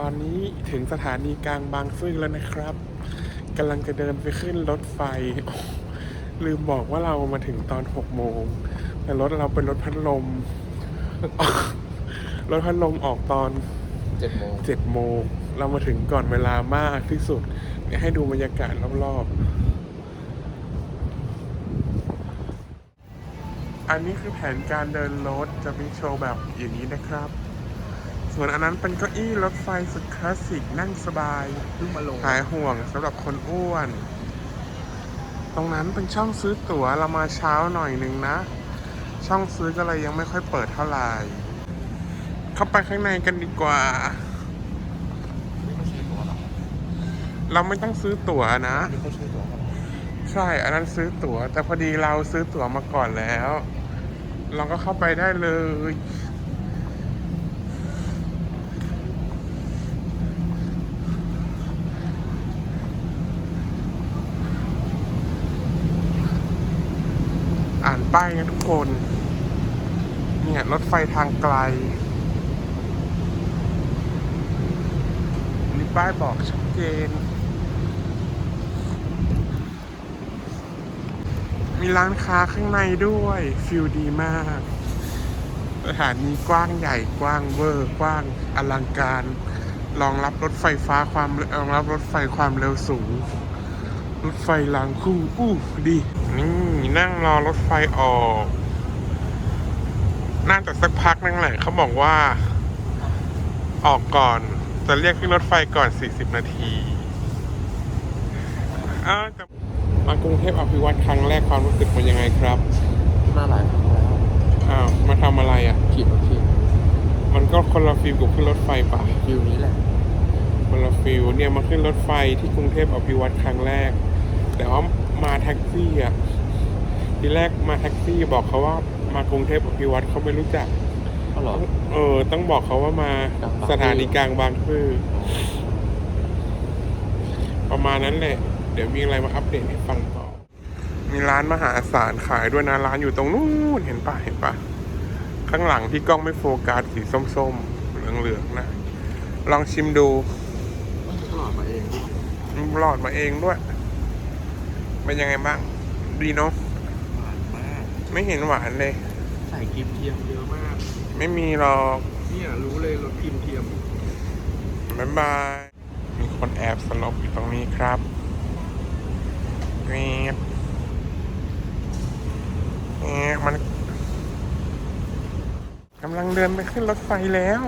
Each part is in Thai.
ตอนนี้ถึงสถานีกลางบางซื่อแล้วนะครับกำลังจะเดินไปขึ้นรถไฟโอ้ลืมบอกว่าเรามาถึงตอนหกโมง แต่รถเราเป็นรถพัดลม รถพัดลมออกตอนเจ็ดโมงเจ็ดโมง เรามาถึงก่อนเวลามากที่สุดเดี๋ยวให้ดูบรรยากาศรอบๆ อันนี้คือแผนการเดินรถจะมีโชว์แบบอย่างนี้นะครับ ส่วนอันนั้นเป็นเก้าอี้รถไฟสุดคลาสสิกนั่งสบายเพิ่งมาลงหายห่วงสำหรับคนอ้วน ตรงนั้นเป็นช่องซื้อตั๋วเรามาเช้าหน่อยหนึ่งนะ ช่องซื้อก็เลยยังไม่ค่อยเปิดเท่าไหร่เข้าไปข้างในกันดีกว่าไม่ใช่ตัวหรอเราไม่ต้องซื้อตั๋วนะนี่เขาชื่อตัวครับใช่ อันนั้นซื้อตั๋ว แต่พอดีเราซื้อตั๋วมาก่อนแล้ว เราก็เข้าไปได้เลย ป้ายนะทุกคน เนี่ยรถไฟทางไกลมีป้ายบอกชัดเจน มีร้านค้าข้างในด้วยฟิลดีมากสถานีกว้างใหญ่กว้างเวอร์กว้างอลังการ รองรับรถไฟฟ้าความรองรับรถไฟความเร็วสูง รถไฟรางคู่อู้ดีนี่ นั่งรอรถไฟออก น่าจะสักพักนึงแหละเขาบอกว่า ออกก่อน จะเรียกขึ้นรถไฟก่อน 40 นาทีเออแต่มากรุงเทพอภิวัตครั้งแรกความรู้สึกเป็นยังไงครับ มาหลายครั้งแล้ว อ้าว มาทำอะไรอะขีดรถขีดมันก็คนละฟิลกับขึ้นรถไฟป่ะฟิวนี้แหละ คนละฟิลเนี่ยมาขึ้นรถไฟที่กรุงเทพอภิวัตครั้งแรก แต่ว่ามาแท็กซี่อะ ทีแรกมาแท็กซี่บอกเขาว่ามากรุงเทพอภิวัตเขาไม่รู้จัก ก็หรอ เออ ต้องบอกเขาว่ามากลางบางซื่อ สถานีกลางบางซื่อประมาณนั้นแหละ เดี๋ยวมีอะไรมาอัปเดตให้ฟังต่อ มีร้านมหาศาลขายด้วยนะ ร้านอยู่ตรงนู้นเห็นปะเห็นปะข้างหลังที่กล้องไม่โฟกัสสีส้มๆ เหลืองๆนะ ลองชิมดูมันตลอดมาเอง หลอดมาเองด้วย เป็นยังไงบ้าง ดีเนาะหวานมาก ไม่เห็นหวานเลย ใส่กิมเทียมเยอะมาก ไม่มีหรอกเนี่ยรู้เลยรสกิมเทียมบ๊ายบาย มีคนแอบสลบอยู่ตรงนี้ครับเงียบเงียบมันกำลังเดินไปขึ้นรถไฟแล้ว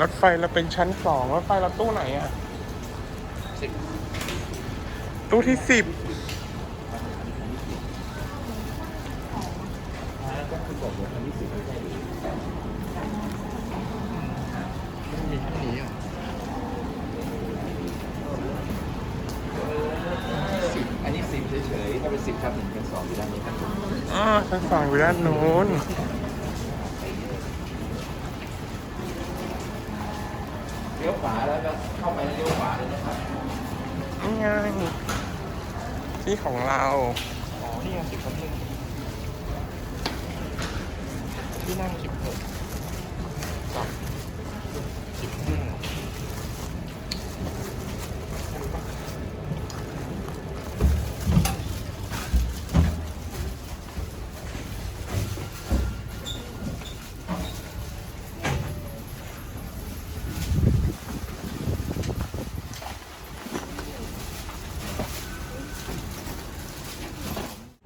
รถไฟเราเป็นชั้นสองรถไฟเราตู้ไหนอะสิบตู้ที่สิบ อ๋อชั้นสองอยู่ด้านนู้นเลี้ยวขวาแล้วก็เข้าไปแล้วเลี้ยวขวาเลยนะครับนี่ไงที่ของเราอ๋อนี่ไงสิบคนหนึ่งที่นั่งสิบหกกับสิบห้า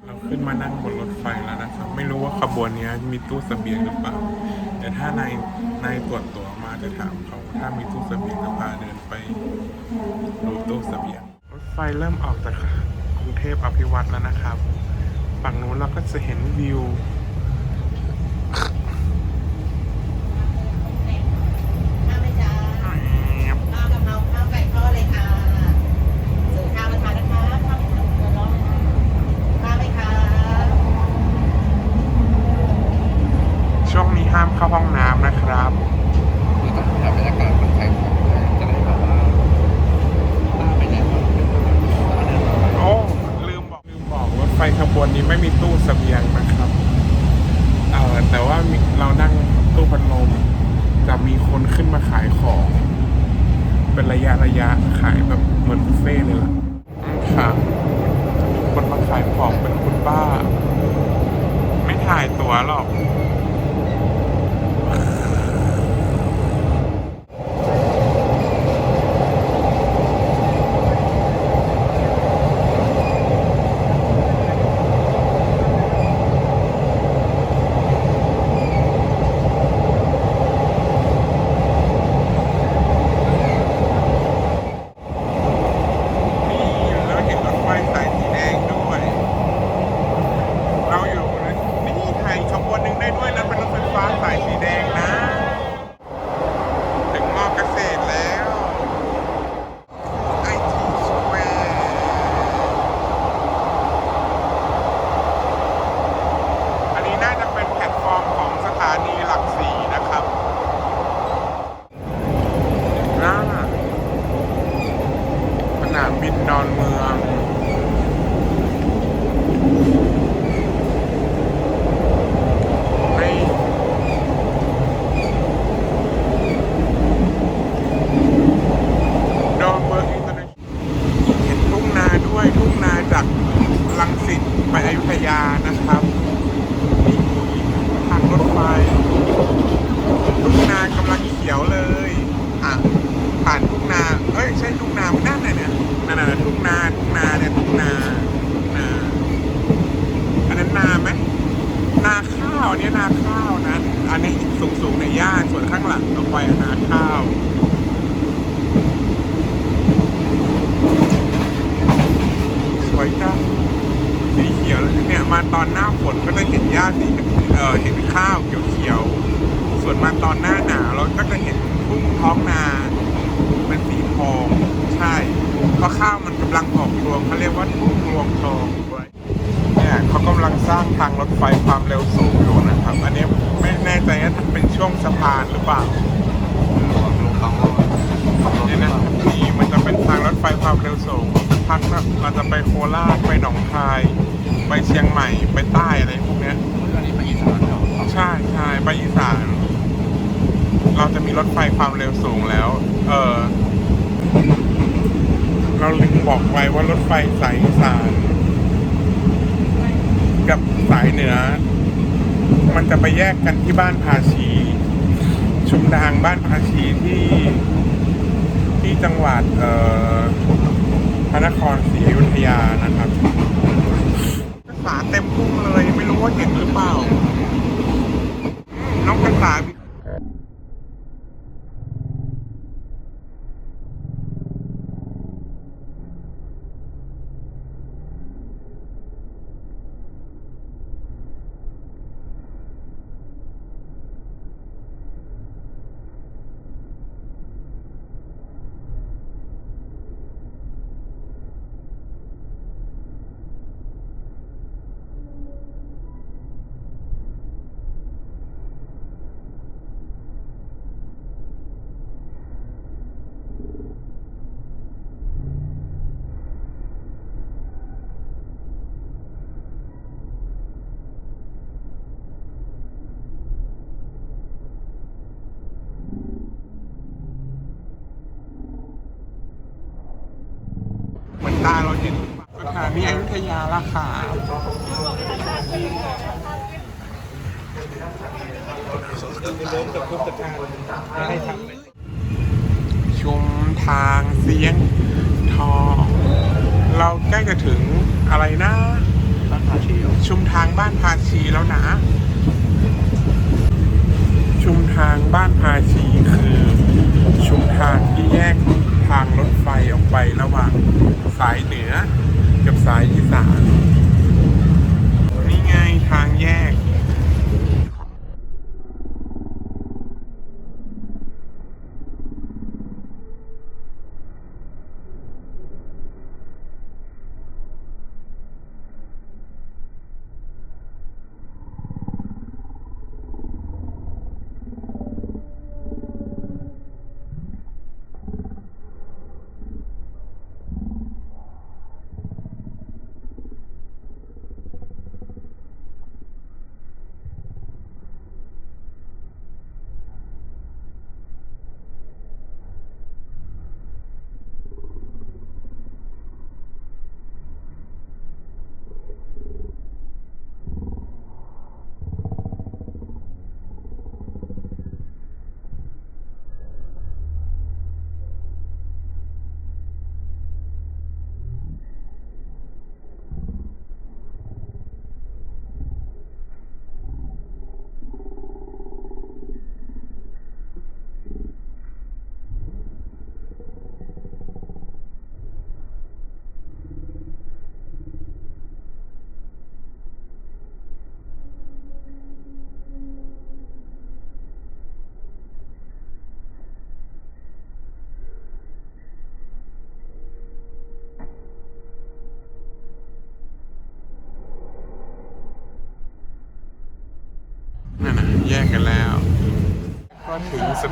เราขึ้นมานั่งบนรถไฟ แล้วนะครับ ไม่รู้ว่าขบวนนี้มีตู้เสบียงหรือเปล่า แต่ถ้านายนายตรวจตัวมาจะถามเขาถ้ามีตู้เสบียงก็พาเดินไปดูตู้เสบียงรถไฟเริ่มออกจากกรุงเทพอภิวัตแล้วนะครับ ฝั่งนู้นเราก็จะเห็นวิวำลังเขียวเลย อะ ผ่านทุ่งนา เอ้ย ใช่ทุ่งนาไม่น่าไหนเนี่ยนั่นน่ะทุ่งนา ทุ่งนาเนี่ยทุ่งนาทุ่งนา อันนั้นนาไหม นาข้าวอันนี้นาข้าวนะ อันนี้สูงสูงๆในย่านส่วนข้างหลังออกไปอะนาข้าว สวยจังสีเขียวเนี่ยมาตอนหน้าฝนก็จะเห็นหญ้าสีเออเห็นข้าวเขียวๆ ส่วนมาตอนหน้าหนาวเราก็จะเห็นทุ่งท้องนาเป็นสีทองใช่เพราะข้าวมันกำลังออกรวงเขาเรียกว่าทุ่งรวงทองด้วยเนี่ยเขากำลังสร้างทางรถไฟความเร็วสูงอยู่นะครับ อันนี้ไม่แน่ใจว่าเป็นช่วงสะพานหรือเปล่าลงต้องนี่นะนี่มันจะเป็นทางรถไฟความเร็วสูงพักนะเราจะไปโคราชไปหนองคาย ไปเชียงใหม่ไปใต้อะไรพวกเนี้ย อันนี้ไปอีสานเหรอ ใช่ใช่ไปอีสาน เราจะ มีรถไฟความเร็วสูงแล้ว เออ เราลืมบอกไว้ว่ารถไฟสายอีสาน กับสายเหนือ มันจะไปแยกกันที่บ้านภาชี ชุมทางบ้านภาชีที่ที่จังหวัด เอ่อพระนครศรีอยุธยานะครับภาษาเต็มพุ่งเลย ไม่รู้ว่าเห็นหรือเปล่า น้องกระสา เหมือนตาเราเห็นสถานีอยุธยาละค่ะชุมทางเสียงทอง เราใกล้จะถึงอะไรนะชุมทางบ้านภาชีแล้วนะ ชุมทางบ้านภาชีคือ ชุมทางที่แยกทางรถไฟออกไประหว่าง สายเหนือกับสายอีสานนี่ไงทางแยก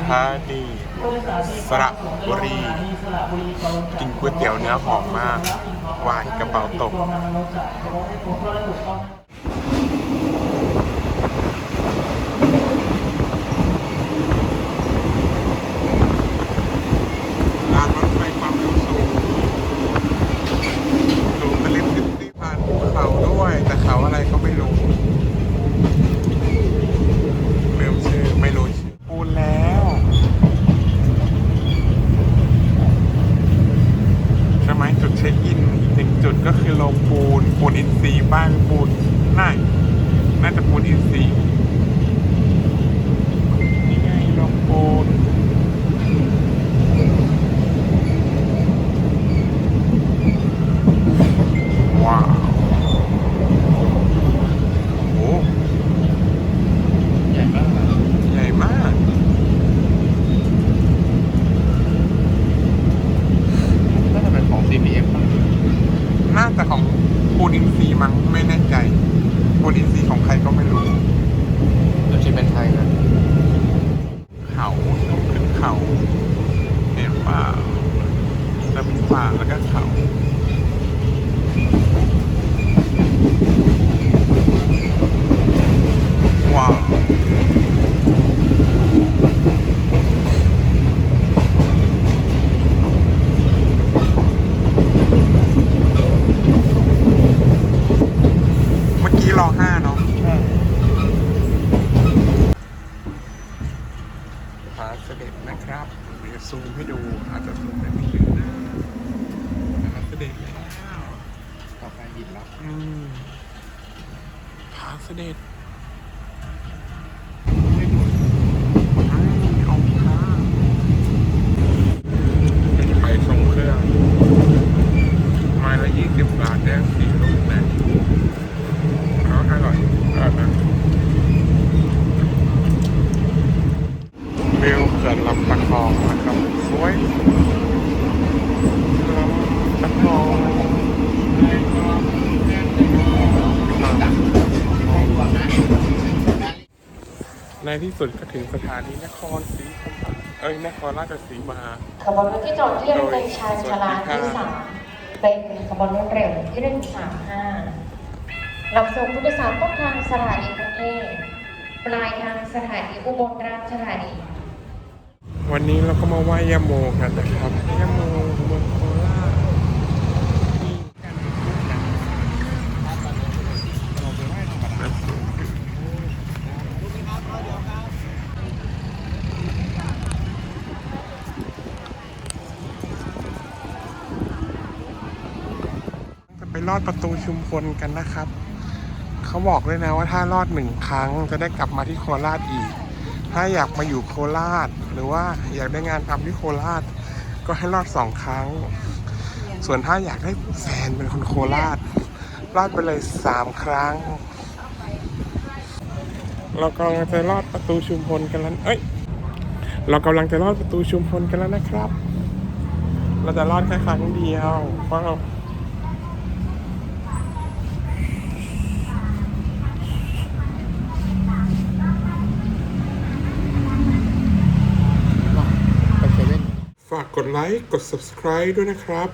ธานีสระบุรีกินก๋วยเตี๋ยวเนื้อหอมมาก หวานกระเป๋าตก รางรถไฟความเร็วสูงสูงตะลิบติบติบผ่านภูเขาด้วย แต่เขาอะไรก็ไม่รู้ลืมชื่อ ไม่รู้ชื่อปูนแล้วใช่ไหมจุดเช็คอินอี ก็คือโรงปูนปูนอินทรีย์บ้างปูนน่าน่าจะปูนอินทรีย์นี่ไงโรงปูน ว้าวโอ้ ใหญ่มากอะ ใหญ่มาก น่าจะเป็นของ CPF ป่ะ น่าจะของปูนอินทรีย์มั้งไม่แน่ใจปูนอินทรีย์ของใครก็ไม่รู้ ดูชีเป็นไทยนะ เขาต้องขึ้นเขาเห็นป่าแล้วมีป่าแล้วก็เขา ว้าว เมื่อกี้รอห้าเนาะ ใช่ พาเสด็จนะครับเดี๋ยวซูมให้ดู อาจจะซูมได้ไม่เยอะนะพาเสด็จแล้ว ต่อไปหินแล้ว อืมพาเสด็จไม่เอาค่ะไปส่งเครื่องไม้ละยี่สิบบาทแดงสี่ลูกนะเอาอร่อยอร่อยนะวิวเขื่อนลำตะคองนะครับ สวยลำตะคอง ในที่สุดก็ถึงสถานีนครศรีธรรมราชเอ้ยนครราชสีมา ขบวนรถที่จอดเทียบในชานชาลาที่สามเป็นขบวนรถเร็วที่หนึ่งสามห้ารับส่งผู้โดยสารต้นทางสถานีกรุงเทพปลายทางสถานีอุบลราชธานี วันนี้เราก็มาไหว้ยาโมกันนะครับยาโมเมืองโคราชนี่ เราไปไหว้ธรรมดา จะไป ลอดประตูชุมพลกันนะครับ เขาบอกเลยนะว่าถ้ารอดหนึ่งครั้งจะได้กลับมาที่โคราชอีก ถ้าอยากมาอยู่โคราช หรือว่าอยากได้งานทำที่โคราช ก็ให้รอดสองครั้ง ส่วนถ้าอยากได้แฟนเป็นคนโคราช รอดไปเลยสามครั้ง เรากำลังจะลอดประตูชุมพลกันแล้ว เอ้ย เรากำลังจะลอดประตูชุมพลกันแล้วนะครับ เราจะลอดแค่ครั้งเดียวเพราะเรา ไปเซเว่น ฝากกดไลค์ กด subscribe ด้วยนะครับ